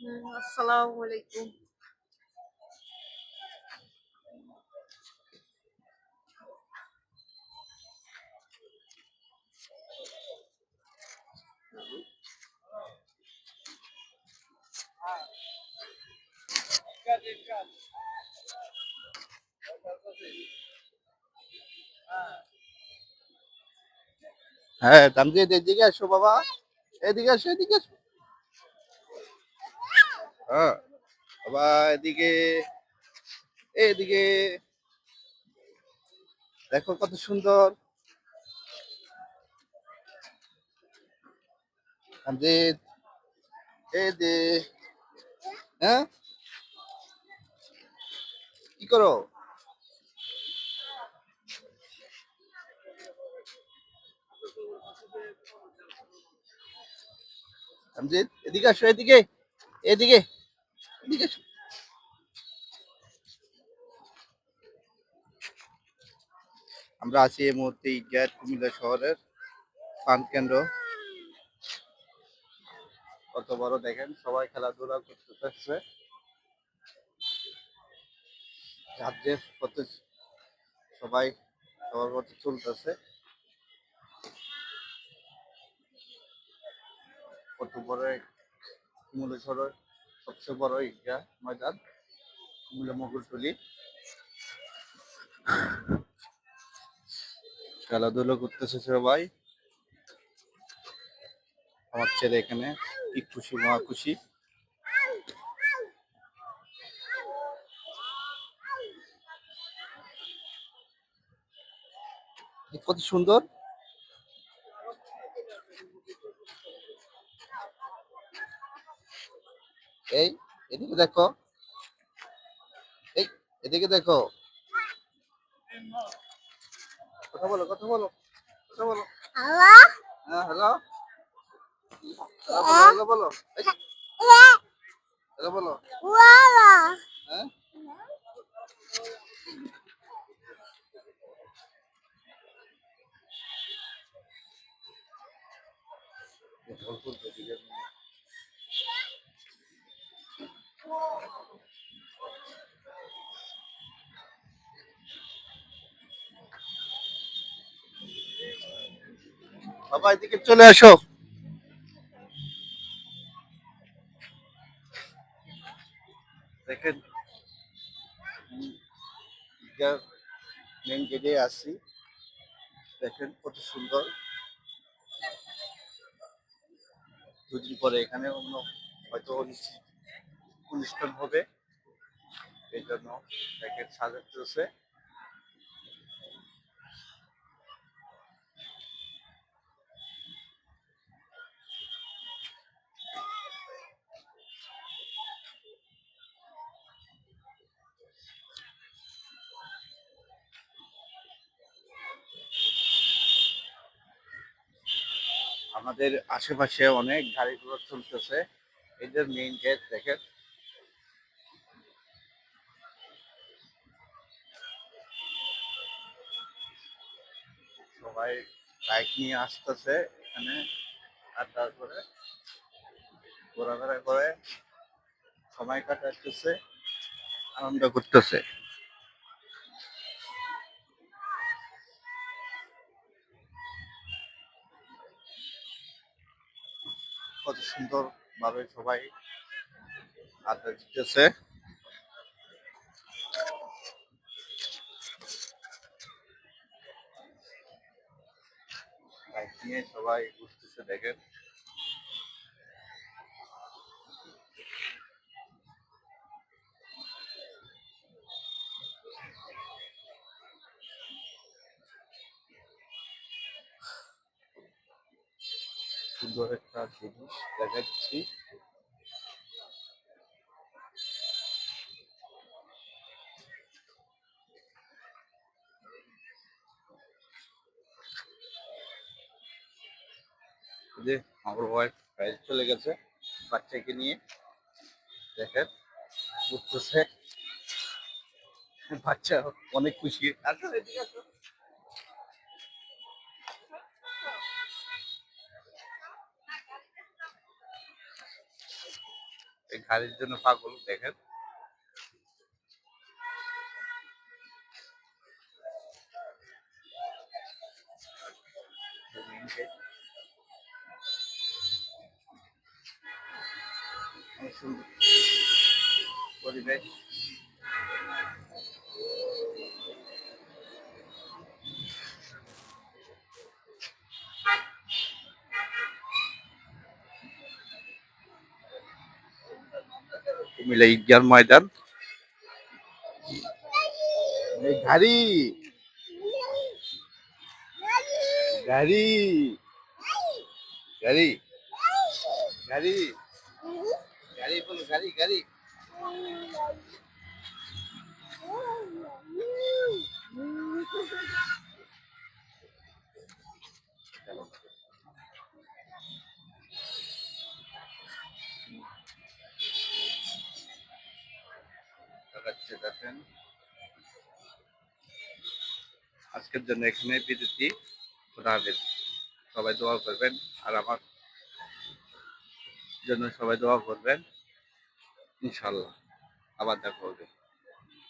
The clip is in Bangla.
আসসালামু আলাইকুম হ্যাঁ তামজিদ এদিকে আসো বাবা। এদিকে আসো এদিকে আসো। হ্যাঁ বাবা এদিকে এদিকে, দেখো কত সুন্দর। তামজিদ এই দে হ্যাঁ? কি করো? এদিকে আসো, এদিকে এদিকে। আমরা আছি এই মুহূর্তে ঈদগাহ কুমিল্লা শহরের পান কেন্দ্র। কত বড় দেখেন, সবাই খেলাধুলা কত সবাই সবার মতো চলতেছে। কত বড় কুমিল্লা শহরের সবচেয়ে বড় ঈদগাহ ময়দান কুমিল্লা মগুলটুলি খেলাধুলো করতেছে সবাই। আমার ছেলে এখানে কি খুশি মহা খুশি কত সুন্দর। এই, এদিকে দেখো। এই, এদিকে দেখো। কথা বলো কথা বলো কথা বলো। হ্যাঁ হ্যালো। হ্যালো বলো হ্যালো বলো। হ্যাঁ বাবা, এদিকে চলে আসো দেখেন মেন গেটে আসছি দেখেন, কত সুন্দর। দুদিন পরে এখানে অন্য হয়তো অনুষ্ঠিত অনুষ্ঠান হবে। এই জন্য দেখেন সাজাতেছে আমাদের আশেপাশে অনেক গাড়ি ঘোড়া চলতেছে। এদের মেইন গেট দেখেন। সবাই বাইক নিয়ে আসতেছে এখানে। আড্ডা করে ঘোরাফেরা করে সময় কাটাতেছে আনন্দ করতেছে। কত সুন্দর ভাবে সবাই আড্ডা দিতেছে। বাইক নিয়ে সবাই ঘুরতেছে দেখেন। সুন্দর একটা জিনিস দেখাচ্ছি। যে আমার ওয়াইফ বাইরে চলে গেছে বাচ্চাকে নিয়ে। দেখেন, ঘুরতেছে। বাচ্চা অনেক খুশি। এই গাড়ির জন্য পাগল, দেখেন। অনেক সুন্দর পরিবেশ কুমিল্লা ঈদগার ময়দান গাড়ি। গাড়ি। গাড়ি। গাড়ি। গাড়ি বলো গাড়ি গাড়ি চলো। দেখাচ্ছে দেখেন আজকের জন্য এখানে বিরতি খোদা হাফেজ সবাই দোয়া করবেন আর আমার জন্য সবাই দোয়া করবেন। ইনশাল্লাহ আবার দেখা হবে।